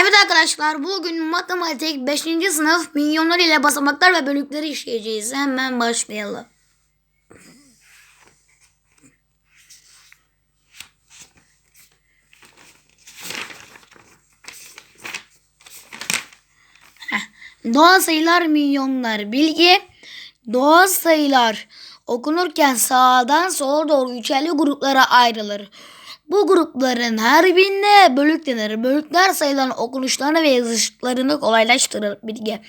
Evet arkadaşlar bugün matematik 5. sınıf milyonlar ile basamaklar ve bölükleri işleyeceğiz. Hemen başlayalım. Heh. Doğal sayılar milyonlar bilgi. Doğal sayılar okunurken sağdan sola doğru üçerli gruplara ayrılır. Bu grupların her birine bölük denir. Bölükler sayıların okunuşlarını ve yazışlarını kolaylaştırır bilgi.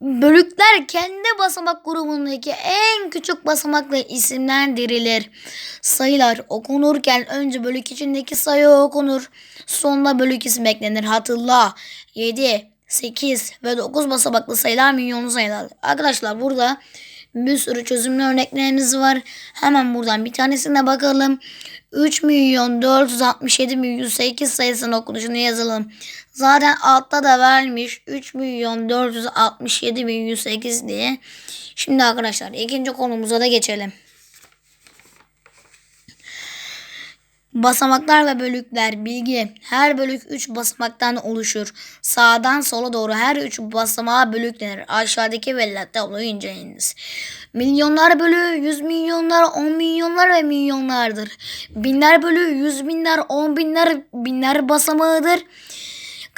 Bölükler kendi basamak grubundaki en küçük basamakla isimlendirilir. Sayılar okunurken önce bölük içindeki sayı okunur. Sonra bölük ismi eklenir. Hatırla 7, 8 ve 9 basamaklı sayılar milyonlu sayılar. Arkadaşlar burada bir sürü çözümlü örneklerimiz var. Hemen buradan bir tanesine bakalım. 3 milyon 467 bin 108 sayısının okunuşunu yazalım. Zaten altta da vermiş 3 milyon 467 bin 108 diye. Şimdi arkadaşlar ikinci konumuza da geçelim. Basamaklar ve bölükler bilgi. Her bölük 3 basamaktan oluşur. Sağdan sola doğru her 3 basamağa bölük denir. Aşağıdaki verilen tabloyu inceleyiniz. Milyonlar bölü yüz milyonlar, on milyonlar ve milyonlardır. Binler bölü yüz binler, on binler, binler basamağıdır.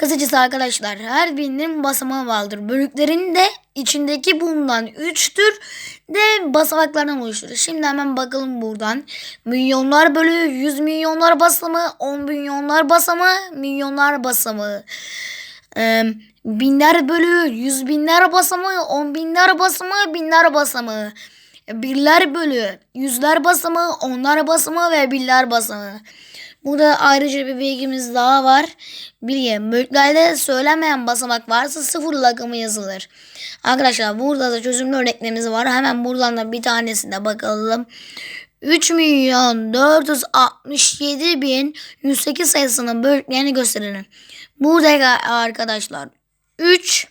Kısacası arkadaşlar her birinin basamağı vardır. Bölüklerin de içindeki bulunan 3'tür de basamaklardan oluşur. Şimdi hemen bakalım buradan. Milyonlar bölü 100 milyonlar basamağı, 10 milyonlar basamağı, milyonlar basamağı. Ee, binler bölü 100 binler basamağı, 10 binler basamağı, binler basamağı. Birler bölü yüzler basamağı, onlar basamağı ve birler basamağı. Burada ayrıca bir bilgimiz daha var. Bilgi. Bölüklerde söylenmeyen basamak varsa sıfır rakamı yazılır. Arkadaşlar burada da çözümlü örneklerimiz var. Hemen buradan da bir tanesine bakalım. 3 milyon 467 bin 108 sayısının bölüklerini gösterelim. Burada arkadaşlar 3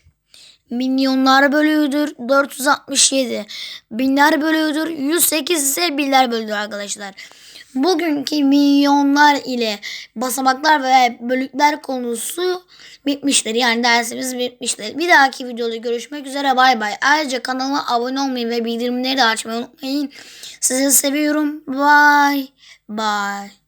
milyonlar bölüğüdür 467. Binler bölüğüdür 108 ise binler bölüğüdür arkadaşlar. Bugünkü milyonlar ile basamaklar ve bölükler konusu bitmiştir. Yani dersimiz bitmiştir. Bir dahaki videoda görüşmek üzere bay bay. Ayrıca kanalıma abone olmayı ve bildirimleri de açmayı unutmayın. Sizi seviyorum. Bye. Bye.